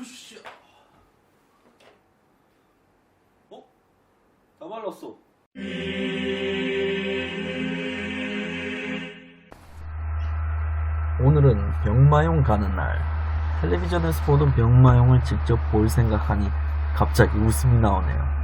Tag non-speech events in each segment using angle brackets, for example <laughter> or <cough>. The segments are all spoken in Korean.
으쌰. 어? 다 말랐어. 오늘은 병마용 가는 날. 텔레비전에서 보던 병마용을 직접 볼 생각하니 갑자기 웃음이 나오네요.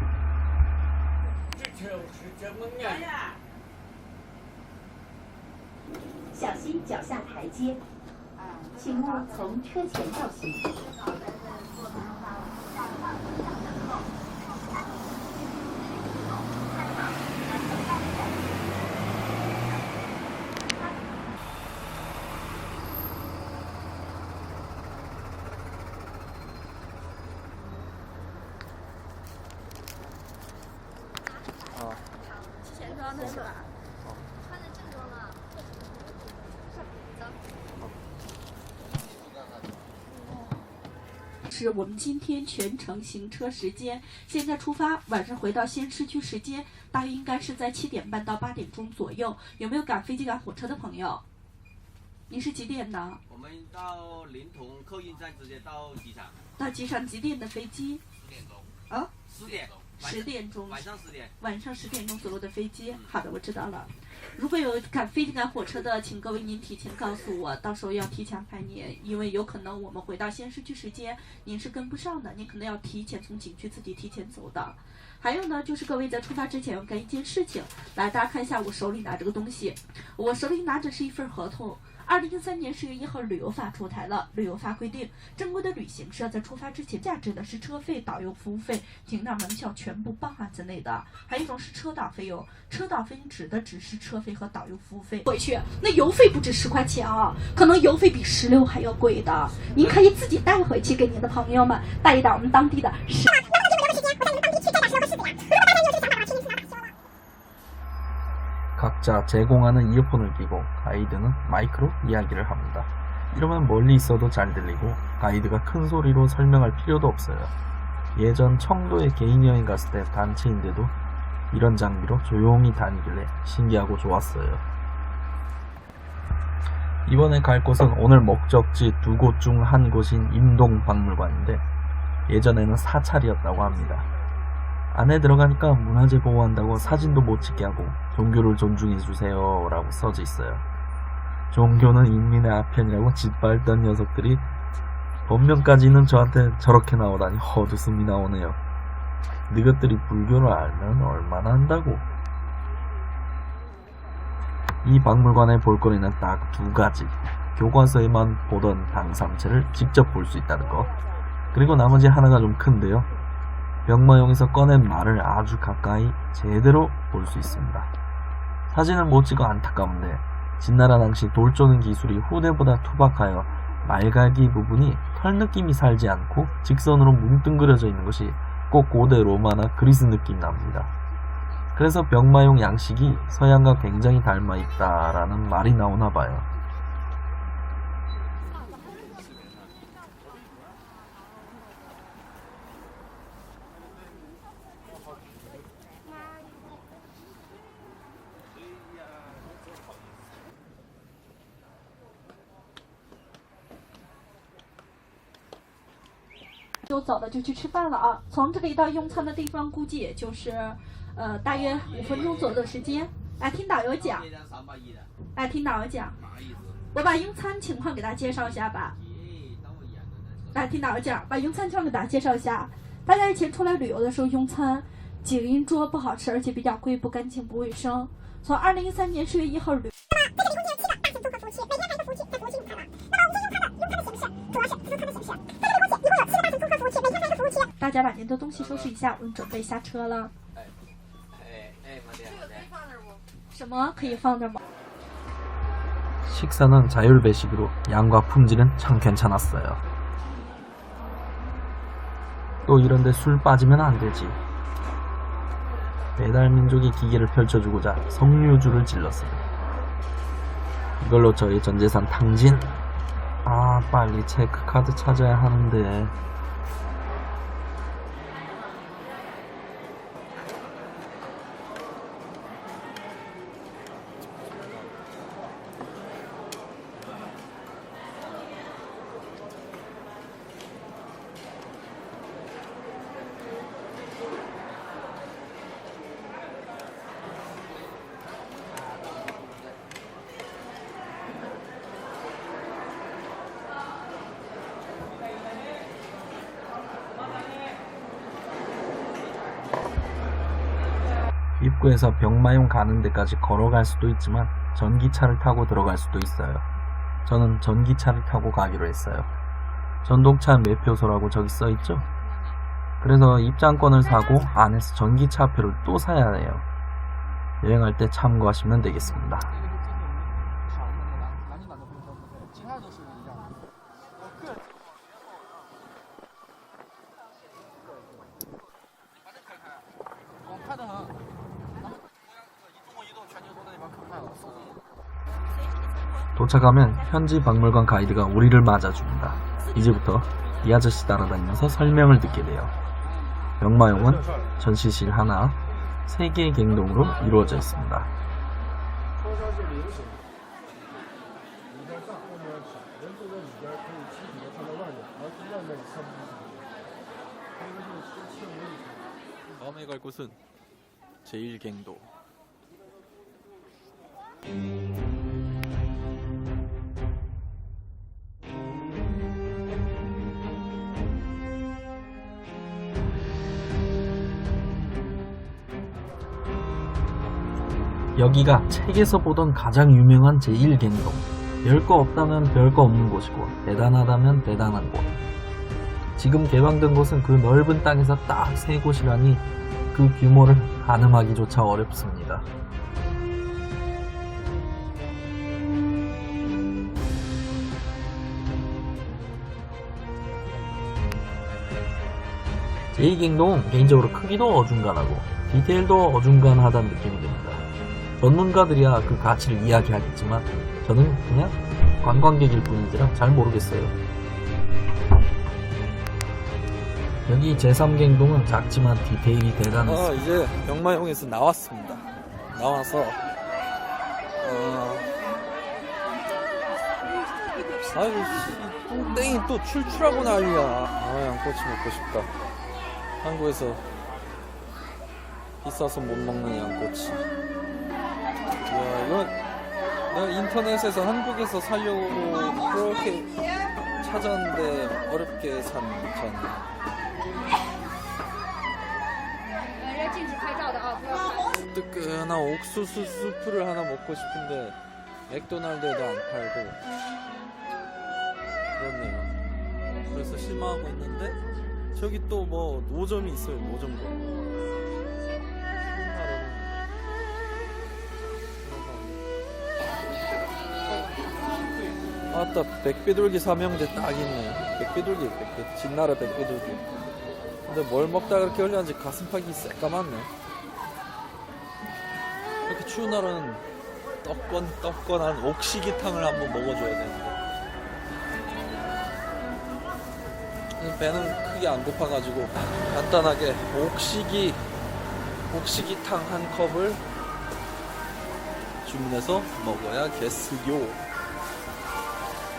是我们今天全程行车时间，现在出发，晚上回到西安市区时间大约应该是在七点半到八点钟左右。有没有赶飞机、赶火车的朋友？您是几点的？我们到临潼客运站直接到机场，到机场几点的飞机？十点钟。啊？十点。晚十点钟。晚上十点。晚上十点钟左右的飞机。好的，我知道了。如果有赶飞机、赶火车的，请各位您提前告诉我，到时候要提前排您，因为有可能我们回到西安市区时间您是跟不上的，您可能要提前从景区自己提前走的。还有呢，就是各位在出发之前要干一件事情，来，大家看一下我手里拿这个东西，我手里拿着是一份合同。二零一三年十月一号，旅游法出台了。旅游法规定，正规的旅行社在出发之前，价值的是车费、导游服务费、景点门票全部包含在内的。还有一种是车导费用，车导费用指的只是车费和导游服务费。回去那油费不止十块钱啊，可能油费比石榴还要贵的。您可以自己带回去给您的朋友们，带一点我们当地的 각자 제공하는 이어폰을 끼고 가이드는 마이크로 이야기를 합니다. 이러면 멀리 있어도 잘 들리고 가이드가 큰 소리로 설명할 필요도 없어요. 예전 청도에 개인 여행 갔을 때 단체인데도 이런 장비로 조용히 다니길래 신기하고 좋았어요. 이번에 갈 곳은 오늘 목적지 두 곳 중 한 곳인 임동 박물관인데 예전에는 사찰이었다고 합니다. 안에 들어가니까 문화재 보호한다고 사진도 못 찍게 하고 종교를 존중해 주세요 라고 써져 있어요. 종교는 인민의 아편이라고 짓밟던 녀석들이 본명까지는 저한테 저렇게 나오다니 헛웃음이 나오네요. 너것들이 불교를 알면 얼마나 한다고. 이 박물관에 볼거리는 딱 두 가지. 교과서에만 보던 당삼체를 직접 볼 수 있다는 거. 그리고 나머지 하나가 좀 큰데요. 병마용에서 꺼낸 말을 아주 가까이 제대로 볼 수 있습니다. 사진을 못 찍어 안타까운데 진나라 당시 돌 쪼는 기술이 후대보다 투박하여 말갈기 부분이 털 느낌이 살지 않고 직선으로 뭉뚱그려져 있는 것이 꼭 고대 로마나 그리스 느낌 납니다. 그래서 병마용 양식이 서양과 굉장히 닮아 있다라는 말이 나오나 봐요. 就走了就去吃饭了啊！从这里到用餐的地方，估计也就是，呃，大约五分钟左右的时间。来听导游讲，来听导游讲。我把用餐情况给大家介绍一下吧。来听导游讲，把用餐情况给大家介绍一下。大家以前出来旅游的时候用餐，几个人桌不好吃，而且比较贵，不干净不卫生。从二零一三年十月一号旅，大家把您的东西收拾一下，我们准备下车了。哎哎，慢点慢点。什么可以放这吗？ 식사는 자율 배식으로 양과 품질은 참 괜찮았어요. 또 이런데 술 빠지면 안 되지. 배달 민족이 기계를 펼쳐주고자 석류주를 질렀어요. 이걸로 저희 전 재산 탕진. 아 빨리 체크카드 찾아야 하는데. 입구에서 병마용 가는 데까지 걸어갈 수도 있지만 전기차를 타고 들어갈 수도 있어요. 저는 전기차를 타고 가기로 했어요. 전동차 매표소라고 저기 써있죠? 그래서 입장권을 사고 안에서 전기차표를 또 사야 해요. 여행할 때 참고하시면 되겠습니다. 도착하면 현지 박물관 가이드가 우리를 맞아줍니다. 이제부터 이 아저씨 따라다니면서 설명을 듣게 돼요. 명마용은 전시실 하나, 세 개의 갱동으로 이루어져 있습니다. 다음에 갈 곳은 제1갱도. 여기가 책에서 보던 가장 유명한 제1갱동. 별 거 없다면 별 거 없는 곳이고 대단하다면 대단한 곳. 지금 개방된 곳은 그 넓은 땅에서 딱 세 곳이라니 그 규모를 가늠하기조차 어렵습니다. 제2갱동 개인적으로 크기도 어중간하고 디테일도 어중간하다는 느낌이 듭니다. 전문가들이야 그 가치를 이야기하겠지만 저는 그냥 관광객일 뿐이지라 잘 모르겠어요. 여기 제3갱동은 작지만 디테일이 대단했어요. 어, 이제 병마용에서 나왔습니다. 나와서 어... 아유 씨, 똥땡이 또 출출하고 난리야. 아 양꼬치 먹고 싶다. 한국에서 비싸서 못 먹는 양꼬치. 야 이건 내가 인터넷에서 한국에서 살려고 그렇게 찾았는데 어렵게 산 전. 呃，要禁止拍照的啊，不要拍。 뜨끈한 옥수수 수프를 하나 먹고 싶은데 맥도날드에도 안 팔고 그렇네요. 그래서 실망하고 있는데 저기 또 뭐 노점이 있어요. 노점도. 아따 백비둘기 삼형제 딱 있네. 백비둘기 백비 진나라 백비둘기. 근데 뭘 먹다 그렇게 흘렸는지 가슴팍이 새까맣네. 이렇게 추운 날은 떡건 떡건한 옥시기탕을 한번 먹어줘야 되는데 배는 크게 안 고파가지고 간단하게 옥시기 옥시기탕 한 컵을 주문해서 먹어야겠어요.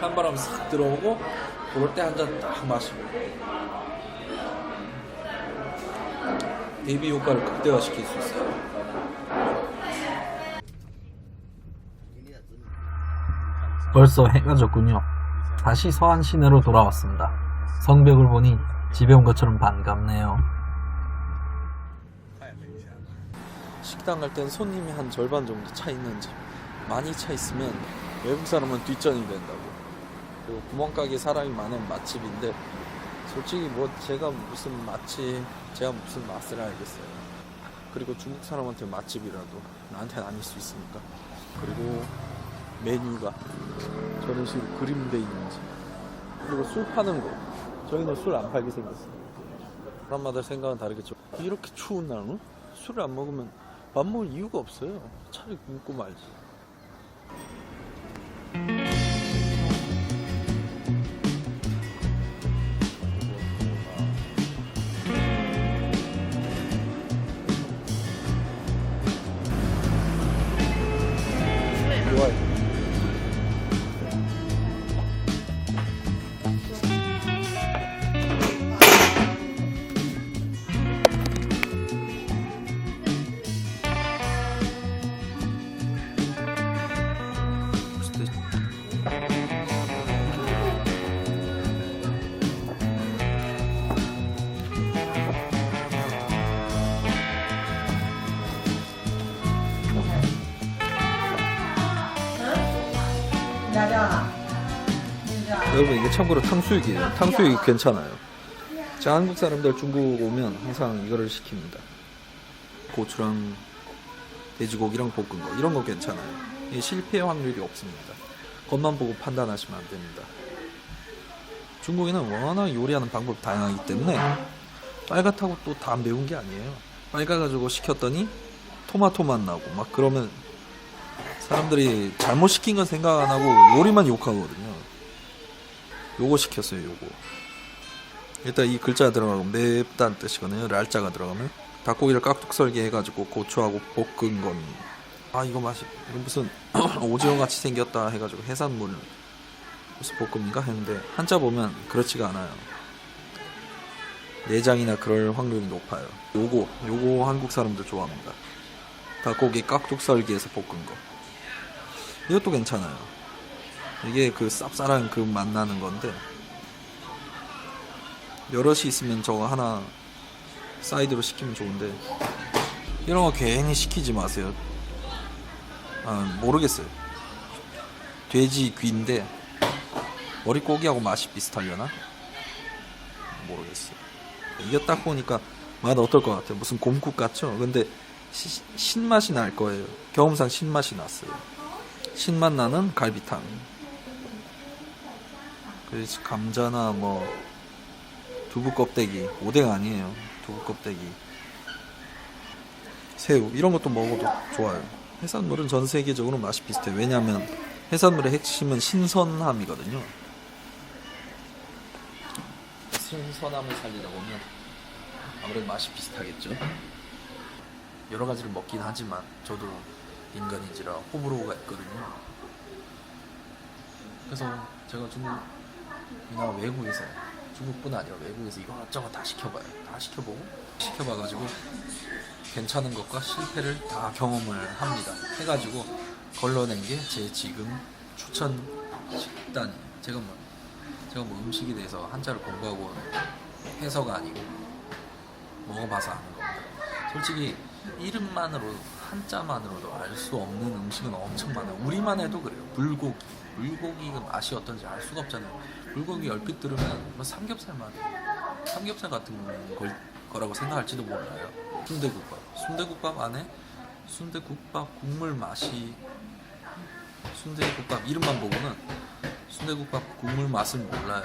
찬바람 싹 들어오고 그럴 때 한 잔 딱 마시고 대비 효과를 극대화시킬 수 있어요. 벌써 해가 졌군요. 다시 서안 시내로 돌아왔습니다. 성벽을 보니 집에 온 것처럼 반갑네요. 식당 갈 땐 손님이 한 절반 정도 차 있는지 많이 차 있으면 외국 사람은 뒷전이 된다고 그리고 구멍가게 사람이 많은 맛집인데 솔직히 뭐 제가 무슨 맛집 제가 무슨 맛을 알겠어요. 그리고 중국 사람한테 맛집이라도 나한테는 아닐 수 있으니까. 그리고 메뉴가 저런 식으로 그림돼 있는지. 그리고 술 파는 거. 저희는 술 안 팔게 생겼어요. 사람마다 생각은 다르겠죠. 이렇게 추운 날은 술을 안 먹으면 밥 먹을 이유가 없어요. 차라리 굶고 말지. 여러분 이게 참고로 탕수육이에요. 탕수육이 괜찮아요. 자 한국 사람들 중국 오면 항상 이거를 시킵니다. 고추랑 돼지고기랑 볶은 거 이런 거 괜찮아요. 실패 확률이 없습니다. 겉만 보고 판단하시면 안 됩니다. 중국인은 워낙 요리하는 방법이 다양하기 때문에 빨갛다고 또 다 매운 게 아니에요. 빨가가지고 시켰더니 토마토 맛 나고 막 그러면 사람들이 잘못 시킨 건 생각 안 하고 요리만 욕하거든요. 요거 시켰어요, 요거. 일단 이 글자가 들어가면 맵다는 뜻이거든요. 랄자가 들어가면 닭고기를 깍둑 썰게 해가지고 고추하고 볶은 건. 아 이거 맛이 이거 무슨 <clears throat> 오징어 같이 생겼다 해가지고 해산물 무슨 볶음인가 했는데 한자 보면 그렇지가 않아요. 내장이나 그럴 확률이 높아요. 요거 요거 한국 사람들 좋아합니다. 닭고기 깍둑 썰기해서 볶은 거. 이것도 괜찮아요. 이게 그 쌉쌀한 그 맛 나는 건데 여럿이 있으면 저거 하나 사이드로 시키면 좋은데 이런 거 괜히 시키지 마세요. 아 모르겠어요. 돼지 귀인데 머리 고기하고 맛이 비슷하려나? 모르겠어요. 이게 딱 보니까 맛 어떨 것 같아요? 무슨 곰국 같죠? 근데 시- 신맛이 날 거예요. 경험상 신맛이 났어요. 신맛 나는 갈비탕. 그래서 감자나 뭐 두부 껍데기, 오뎅 아니에요. 두부 껍데기. 새우 이런 것도 먹어도 좋아요. 해산물은 전 세계적으로 맛이 비슷해 요. 왜냐하면 해산물의 핵심은 신선함이거든요. 신선함을 살리다 보면 아무래도 맛이 비슷하겠죠. 여러 가지를 먹긴 하지만 저도 인간인지라 호불호가 있거든요. 그래서 제가 중국이나 외국에서 중국뿐 아니라 외국에서 이것저것 다 시켜봐요. 다 시켜보고 시켜봐가지고 괜찮은 것과 실패를 다 경험을 합니다. 해가지고 걸러낸 게 제 지금 추천 식단이에요. 제가 뭐 제가 뭐 음식에 대해서 한자를 공부하고 해서가 아니고 먹어봐서 아는 겁니다. 솔직히 이름만으로 한자만으로도 알 수 없는 음식은 엄청 많아요. 우리만 해도 그래요. 불고기, 불고기가 맛이 어떤지 알 수가 없잖아요. 불고기 얼핏 들으면 뭐 삼겹살만 삼겹살 같은 걸, 거라고 생각할지도 몰라요. 순대국밥, 순대국밥 안에 순대국밥 국물 맛이 순대국밥 이름만 보고는 순대국밥 국물 맛을 몰라요.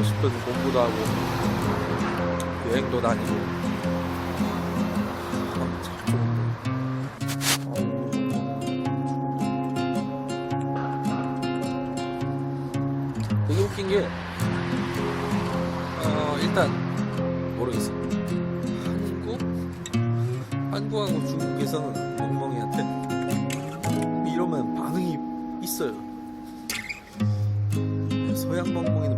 하고 싶은 공부도 하고 여행도 다니고 아, 참 좋은데. 되게 웃긴 게 어, 일단 모르겠어. 한국 한국하고 중국에서는 멍멍이한테 이러면 반응이 있어요. 서양 멍멍이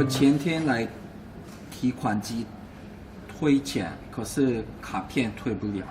我前天来提款机退钱，可是卡片退不了。